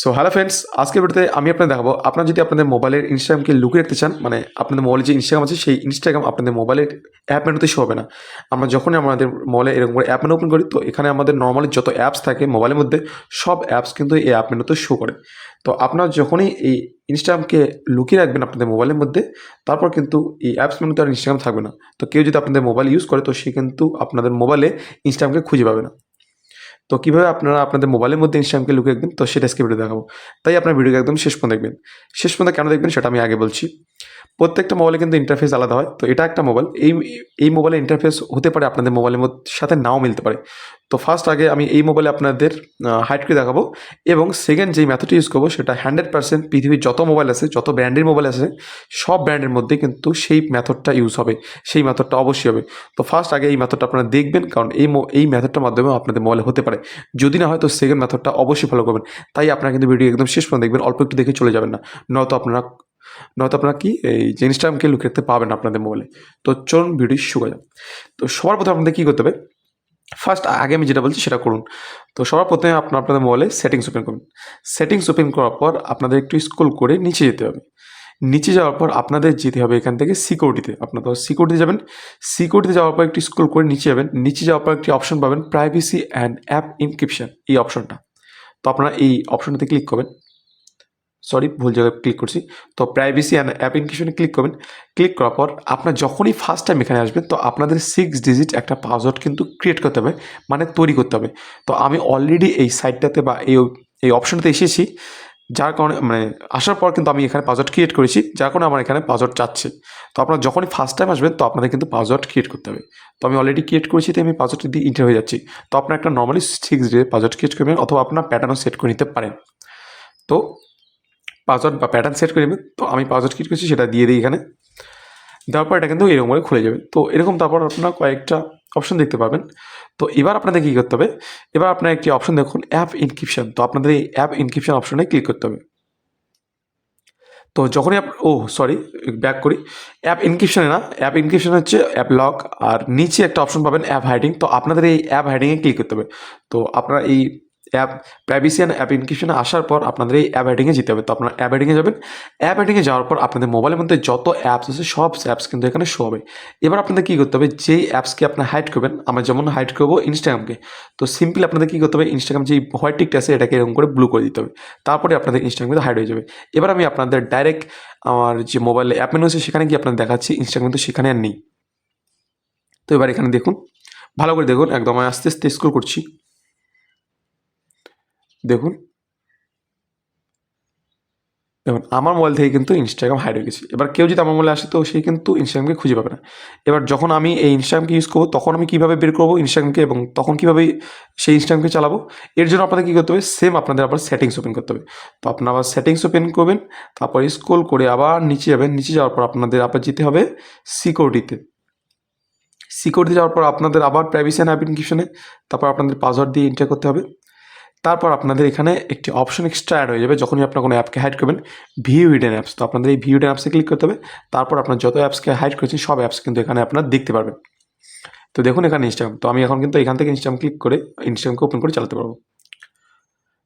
So hello friends আজকের ভিডিওতে আমি আপনাদের দেখাবো, আপনার যদি আপনাদের মোবাইলের ইনস্টাগ্রামকে লুকিয়ে রাখতে চান মানে আপনাদের মোবাইলে যে ইনস্টাগ্রাম আছে, সেই ইনস্টাগ্রাম আপনাদের মোবাইলের অ্যাপ মেনুতে শো হবে না। আমরা যখনই আমাদের মোবাইলে এরকম করে অ্যাপ মেনু ওপেন করি, তো এখানে আমাদের নর্মালি যত অ্যাপস থাকে মোবাইলের মধ্যে, সব অ্যাপস কিন্তু এই অ্যাপ মেনুতে শো করে। তো আপনারা যখনই এই ইনস্টাগ্রামকে লুকিয়ে রাখবেন আপনাদের মোবাইলের মধ্যে, তারপর কিন্তু এই অ্যাপস মেনুতে আর ইনস্টাগ্রাম থাকবে না। তো কেউ যদি আপনাদের মোবাইল ইউজ করে, তো সে কিন্তু আপনাদের মোবাইলে ইনস্টাগ্রামকে খুঁজে পাবে না। তো কীভাবে আপনারা আপনাদের মোবাইলের মধ্যে ইনস্টাগ্রামকে লুকিয়ে রাখবেন? তো সেটা স্ক্রিপ্টে দেখাবো। তাই আপনার ভিডিওকে একদম শেষ পর্যন্ত দেখবেন। শেষ পর্যন্ত কেন দেখবেন সেটা আমি আগে বলছি। প্রত্যেকটা মোবাইলে কিন্তু ইন্টারফেস আলাদা হয়। তো এটা একটা মোবাইল এই এই মোবাইলের ইন্টারফেস হতে পারে আপনাদের মোবাইলের সাথে নাও মিলতে পারে। তো ফার্স্ট আগে আমি এই মোবাইলে আপনাদের হাইড করে দেখাবো এবং সেকেন্ড যেই মেথডটি ইউজ করব সেটা হান্ড্রেড পার্সেন্ট পৃথিবীর যত মোবাইল আছে, যত ব্র্যান্ডের মোবাইল আছে, সব ব্র্যান্ডের মধ্যে কিন্তু সেই মেথডটা ইউজ হবে, সেই মেথডটা অবশ্যই হবে। তো ফার্স্ট আগে এই মেথডটা আপনারা দেখবেন, কারণ এই এই মেথডটার মাধ্যমে আপনাদের মোবাইলে হতে পারে। যদি না হয় তো সেকেন্ড মেথডটা অবশ্যই ফলো করবেন। তাই আপনারা কিন্তু ভিডিও একদম শেষ পর্যন্ত দেখবেন, অল্প একটু দেখে চলে যাবেন না। নয়তো আপনারা নয়তো আপনারা কি, এই যে ইনস্টাগ্রামকে লুকিয়ে রাখতে পাবেন আপনাদের মোবাইলে তো চলুন ভিডিও শুরু করা তো সবার প্রথমে আপনাদের কী করতে হবে ফার্স্ট আগে আমি যেটা বলছি সেটা করুন। তো সবার প্রথমে আপনার আপনাদের মোবাইলে সেটিংস ওপেন করুন। সেটিংস ওপেন করার পর আপনাদের একটু স্ক্রল করে নিচে যেতে হবে। নিচে যাওয়ার পর আপনাদের যেতে হবে এখান থেকে সিকিউরিটিতে আপনারা সিকিউরিটি যাবেন। সিকিউরিটিতে যাওয়ার পর একটু স্ক্রল করে নিচে যাবেন। নিচে যাওয়ার পর একটি অপশন পাবেন প্রাইভেসি অ্যান্ড অ্যাপ ইনক্রিপশন এই অপশনটা তো আপনারা এই অপশনটাতে ক্লিক করবেন। সরি ভুল জায়গায় ক্লিক করছি। তো প্রাইভেসি অ্যান্ড অ্যাপ্লিকেশনে ক্লিক করবেন। ক্লিক করার পর আপনার যখনই ফার্স্ট টাইম এখানে আসবেন, তো আপনাদের সিক্স ডিজিট একটা পাসওয়ার্ড কিন্তু ক্রিয়েট করতে হবে মানে তৈরি করতে হবে। তো আমি অলরেডি এই সাইটটাতে বা এই এই অপশনটাতে এসেছি, যার কারণে মানে আসার পর কিন্তু আমি এখানে পাসওয়ার্ড ক্রিয়েট করেছি, যার কারণে আমার এখানে পাসওয়ার্ড চাচ্ছে। তো আপনারা যখনই ফার্স্ট টাইম আসবেন, তো আপনাদের কিন্তু পাসওয়ার্ড ক্রিয়েট করতে হবে। তো আমি অলরেডি ক্রিয়েট করেছি তো আমি পাসওয়ার্ডটি দিয়ে ইন্টার হয়ে যাচ্ছি। তো আপনার একটা normally six day password create করবেন, অথবা আপনার প্যাটার্নও সেট করে নিতে পারেন। তো পাসওয়ার্ড বা প্যাটার্ন সেট করে নেবেন তো আমি পাসওয়ার্ড ক্রিয়েট করছি সেটা দিয়ে দিই এখানে। দেওয়ার পর এটা কিন্তু এরকম করে খুলে যাবে। তো এরকম তারপর আপনারা কয়েকটা অপশন দেখতে পাবেন। তো এবার আপনাদের কী করতে হবে? এবার আপনার একটি অপশন দেখুন অ্যাপ ইনক্রিপশন তো আপনাদের এই অ্যাপ ইনক্রিপশন অপশনে ক্লিক করতে হবে। তো যখনই আপ ও সরি ব্যাক করি। অ্যাপ ইনক্রিপশনে না অ্যাপ ইনক্রিপশন হচ্ছে অ্যাপ লক আর নিচে একটা অপশন পাবেন অ্যাপ হাইডিং তো আপনাদের এই অ্যাপ হাইডিংয়ে ক্লিক করতে হবে। তো আপনারা এই অ্যাপ প্রাইভেসি অ্যান্ড অ্যাপ ইনক্রিপশনে আসার পর আপনাদের এই অ্যাপ হাইডিংয়ে যেতে হবে। তো আপনারা অ্যাপ হাইডিংয়ে যাবেন। অ্যাপ হাইডিংয়ে যাওয়ার পর আপনাদের মোবাইলের মধ্যে যত অ্যাপস আছে, সব অ্যাপস কিন্তু এখানে শো হবে। এবার আপনাদের কী করতে হবে, যেই অ্যাপসকে আপনার হাইড করবেন, আমরা যেমন হাইড করব ইনস্টাগ্রামকে তো সিম্পলি আপনাদের কী করতে হবে ইনস্টাগ্রাম যেই হোয়াইট টিকটা আছে, এটাকে এরকম করে ব্লু করে দিতে হবে। তারপরে আপনাদের ইনস্টাগ্রামে হাইড হয়ে যাবে। এবার আমি আপনাদের ডাইরেক্ট আমার যে মোবাইলে অ্যাপ মেনু আছে, সেখানে গিয়ে আপনাদের দেখাচ্ছি ইনস্টাগ্রাম কিন্তু সেখানে আর নেই। তো এবার এখানে দেখুন, ভালো করে দেখুন, একদম আমি আস্তে আস্তে স্ক্রল করছি। দেখুন। দেখুন, আমার মোবাইল থেকে কিন্তু ইনস্টাগ্রাম হাইড হয়ে গেছে। এবার কেউ যদি আমার মোবাইলে আসে, তো সে কিন্তু ইনস্টাগ্রামকে খুঁজে পাবে না। এবার যখন আমি এই ইনস্টাগ্রামকে ইউজ করব, তখন আমি কীভাবে বের করব ইনস্টাগ্রামকে এবং তখন কীভাবে সেই ইনস্টাগ্রামকে চালাবো, এর জন্য আপনাদের কী করতে হবে? সেম আপনাদের আবার সেটিংস ওপেন করতে হবে। তো আপনারা আবার সেটিংস ওপেন করবেন, তারপর স্ক্রল করে আবার নিচে যাবেন। নিচে যাওয়ার পর আপনাদের আবার যেতে হবে সিকিউরিটিতে সিকিউরিটি যাওয়ার পর আপনাদের আবার প্রাইভেসি অ্যান্ড অ্যাপ ইনক্রিপশনে তারপর আপনাদের পাসওয়ার্ড দিয়ে এন্টার করতে হবে। তারপর আপনাদের এখানে একটি অপশন এক্সট্রা অ্যাড হয়ে যাবে যখনই আপনার কোনো অ্যাপকে হাইড করবেন ভিউ হিডেন অ্যাপস তো আপনাদের এই ভিউ হিডেন অ্যাপসে ক্লিক করতে হবে, তারপর আপনার যত অ্যাপসকে হাইড করেছেন সব অ্যাপস কিন্তু এখানে আপনার দেখতে পারবেন। তো দেখুন এখানে ইনস্টাগ্রাম তো আমি এখন কিন্তু এখান থেকে ইনস্টাগ্রাম ক্লিক করে ইনস্টাগ্রামকে ওপেন করে চালাতে পারব।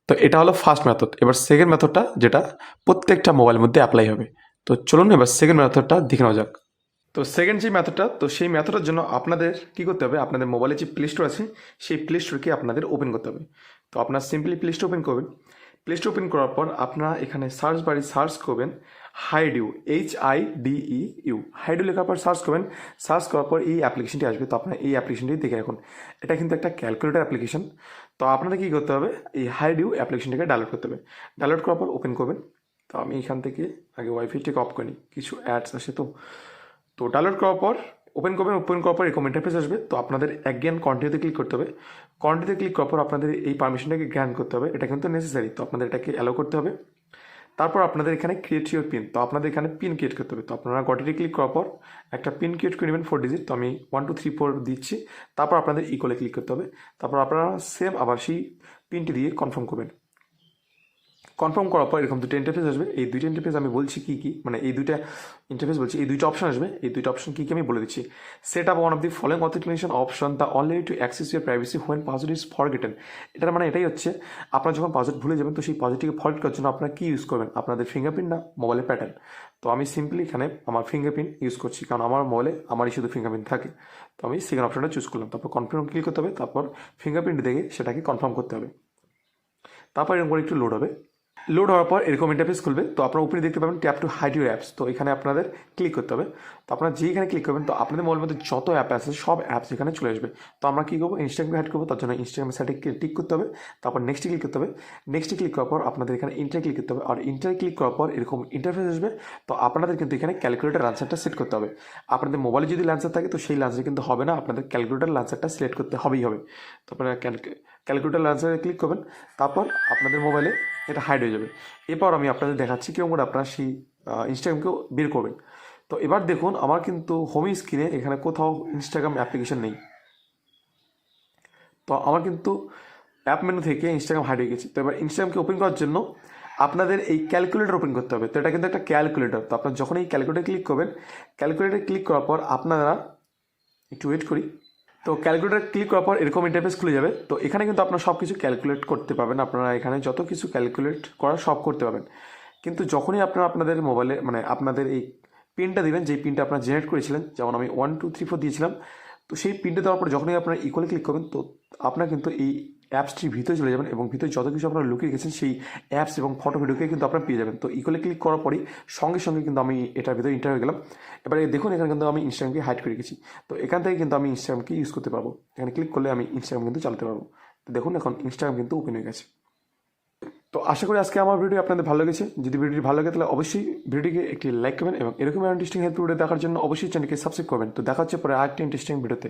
তো এটা হলো ফার্স্ট মেথড এবার সেকেন্ড মেথডটা যেটা প্রত্যেকটা মোবাইলের মধ্যে অ্যাপ্লাই হবে। তো চলুন এবার সেকেন্ড মেথডটা দেখে নেওয়া যাক। তো সেকেন্ড যে মেথডটা তো সেই মেথডের জন্য আপনাদের কী করতে হবে? আপনাদের মোবাইলে যে প্লে স্টোর আছে, সেই প্লে স্টোরকে আপনাদের ওপেন করতে হবে। তো আপনার সিম্পলি প্লে স্টোর ওপেন করবেন। প্লে স্টোর ওপেন করার পর আপনারা এখানে সার্চ বাড়ি সার্চ করবেন HideU H I D E U HideU লেখার পর সার্চ করবেন। সার্চ করার পর এই অ্যাপ্লিকেশনটি আসবে। তো আপনার এই অ্যাপ্লিকেশনটি দেখে রাখুন। এটা কিন্তু একটা ক্যালকুলেটার অ্যাপ্লিকেশন তো আপনাদের কী করতে হবে? এই হাইডিউ অ্যাপ্লিকেশনটাকে ডাউনলোড করতে হবে। ডাউনলোড করার পর ওপেন করবেন। তো আমি এখান থেকে আগে ওয়াইফাইটাকে অফ করি কিছু অ্যাডস আসে তো। তো ডাউনলোড করার পর ওপেন করবেন ওপেন করার পর এরকম ইন্টারফেস আসবে, তো আপনাদের অ্যাগেন কন্টিনিউতে ক্লিক করতে হবে। কন্টিনিউতে ক্লিক করার পর আপনাদের এই পারমিশনটাকে গ্র্যান্ড করতে হবে, এটা কিন্তু নেসেসারি তো আপনাদের এটাকে অ্যালো করতে হবে। তারপর আপনাদের এখানে ক্রিয়েট ইউর পিন তো আপনাদের এখানে পিন ক্রিয়েট করতে হবে, তো আপনারা গটিতে ক্লিক করার পর একটা পিন ক্রিয়েট করে নেবেন ফোর ডিজিট তো আমি ওয়ান টু থ্রি ফোর দিচ্ছি। তারপর আপনাদের ইকোলে ক্লিক করতে হবে, তারপর আপনারা সেম আবার সেই পিনটি দিয়ে কনফার্ম করবেন। কনফার্ম করার পর এরকম দুটো ইন্টারফেস আসবে। এই দুইটা ইন্টারফেস আমি বলছি কী কী? মানে এই দুইটা ইন্টারফেস বলছি, এই দুইটা অপশন আসবে। এই দুইটা অপশন কী কী আমি বলে দিচ্ছি। Set up one of the following authentication option the only to access your privacy when password is forgotten এটার মানে এটাই হচ্ছে, আপনারা যখন পাসওয়ার্ড ভুলে যাবেন, তো সেই পাসওয়ার্ডটিকে ফরগেট করার জন্য আপনারা কী ইউজ করবেন? আপনাদের ফিঙ্গারপ্রিন্ট না মোবাইলের প্যাটার্ন তো আমি সিম্পলি এখানে আমার ফিঙ্গারপ্রিন্ট ইউজ করছি, কারণ আমার মোবাইলে আমারই শুধু ফিঙ্গারপ্রিন্ট থাকে। তো আমি সেকেন্ড অপশনটা চুজ করলাম। তারপর কনফার্ম ক্লিক করতে হবে, তারপর ফিঙ্গারপ্রিন্ট দেখে সেটাকে কনফার্ম করতে হবে। তারপর এরকম করে একটু লোড হবে। লোড হওয়ার পর এরকম ইন্টারফেস খুলবে। তো আপনারা উপরে দেখতে পাবেন tap to hide your apps তো এখানে আপনাদের ক্লিক করতে হবে। তো আপনারা যেখানে ক্লিক করবেন, তো আপনাদের মোবাইলের মধ্যে যত অ্যাপ আছে, সব অ্যাপস এখানে চলে আসবে। তো আমরা কী করব? ইনস্টাগ্রামে হাইড করব। তার জন্য ইনস্টাগ্রামের সাইডে ক্লিক করতে হবে। তারপর নেক্সটে ক্লিক করতে হবে। নেক্সটে ক্লিক করার পর আপনাদের এখানে ইন্টার ক্লিক করতে হবে। আর ইন্টার ক্লিক করার পর এরকম ইন্টারফেস আসবে। তো আপনাদের কিন্তু এখানে ক্যালকুলেটার আনসারটা সেট করতে হবে। আপনাদের মোবাইলে যদি ল্যান্সার থাকে, তো সেই ল্যান্সার কিন্তু হবে না। আপনাদের ক্যালকুলেটার ল্যান্সারটা সিলেক্ট করতে হবেই হবে। তো আপনারা ক্যালকুলেটার ল্যান্সারে ক্লিক করবেন। তারপর আপনাদের মোবাইলে এটা হাইড হয়ে যাবে। এরপর আমি আপনাদের দেখাচ্ছি কীরকম করে আপনারা সেই ইনস্টাগ্রামকেও বের করবেন। তো এবার দেখুন, আমার কিন্তু হোম স্ক্রিনে এখানে কোথাও ইনস্টাগ্রাম অ্যাপ্লিকেশন নেই। তো আমার কিন্তু অ্যাপ মেনু থেকে ইনস্টাগ্রাম হাইড হয়ে গেছে। তো এবার ইনস্টাগ্রামকে ওপেন করার জন্য আপনাদের এই ক্যালকুলেটর ওপেন করতে হবে। তো এটা কিন্তু একটা ক্যালকুলেটর তো আপনার যখন এই ক্যালকুলেটর ক্লিক করবেন ক্যালকুলেটর ক্লিক করার পর আপনারা, একটু ওয়েট করি। তো ক্যালকুলেটর ক্লিক করার পর এরকম ইন্টারফেস খুলে যাবে। তো এখানে কিন্তু আপনারা সব কিছু ক্যালকুলেট করতে পারবেন। আপনারা এখানে যত কিছু ক্যালকুলেট করা সব করতে পারবেন। কিন্তু যখনই আপনারা আপনাদের মোবাইলে মানে আপনাদের এই পিনটা দিবেন, যেই পিনটা আপনারা জেনারেট করেছিলেন, যেমন আমি ওয়ান টু থ্রি ফোর দিয়েছিলাম, তো সেই পিনটা দেওয়ার পর যখনই আপনারা ইকুয়ালি ক্লিক করবেন, তো আপনারা কিন্তু এই অ্যাপসটির ভিতরে চলে যাবেন এবং ভিতরে যত কিছু আপনারা লুকিয়ে গেছেন সেই অ্যাপস এবং ফটো ভিডিওকে কিন্তু আপনারা পেয়ে যাবেন। তো ইকুয়ালি ক্লিক করার পরেই সঙ্গে সঙ্গে কিন্তু আমি এটার ভিতরে ইন্টার হয়ে গেলাম। এবারে দেখুন, এখানে কিন্তু আমি ইনস্টাগ্রামকে হাইড করে গেছি তো এখান থেকে কিন্তু আমি ইনস্টাগ্রামকে ইউজ করতে পারব। এখানে ক্লিক করলে আমি ইনস্টাগ্রাম কিন্তু চালাতে পারব। তো দেখুন, এখন ইনস্টাগ্রাম কিন্তু ওপেন হয়ে গেছে। তো আশা করি আজকে আমার ভিডিও আপনাদের ভালো লেগেছে। যদি ভিডিওটি ভালো লাগে, তাহলে অবশ্যই ভিডিওটিকে একটি লাইক করবেন এবং এরকম ইন্টারেস্টিং হেল্প ভিডিও দেখার জন্য অবশ্যই চ্যানেলকে সাবস্ক্রাইব করবেন। তো দেখা হচ্ছে পরে আরেকটি ইন্টারেস্টিং ভিডিওতে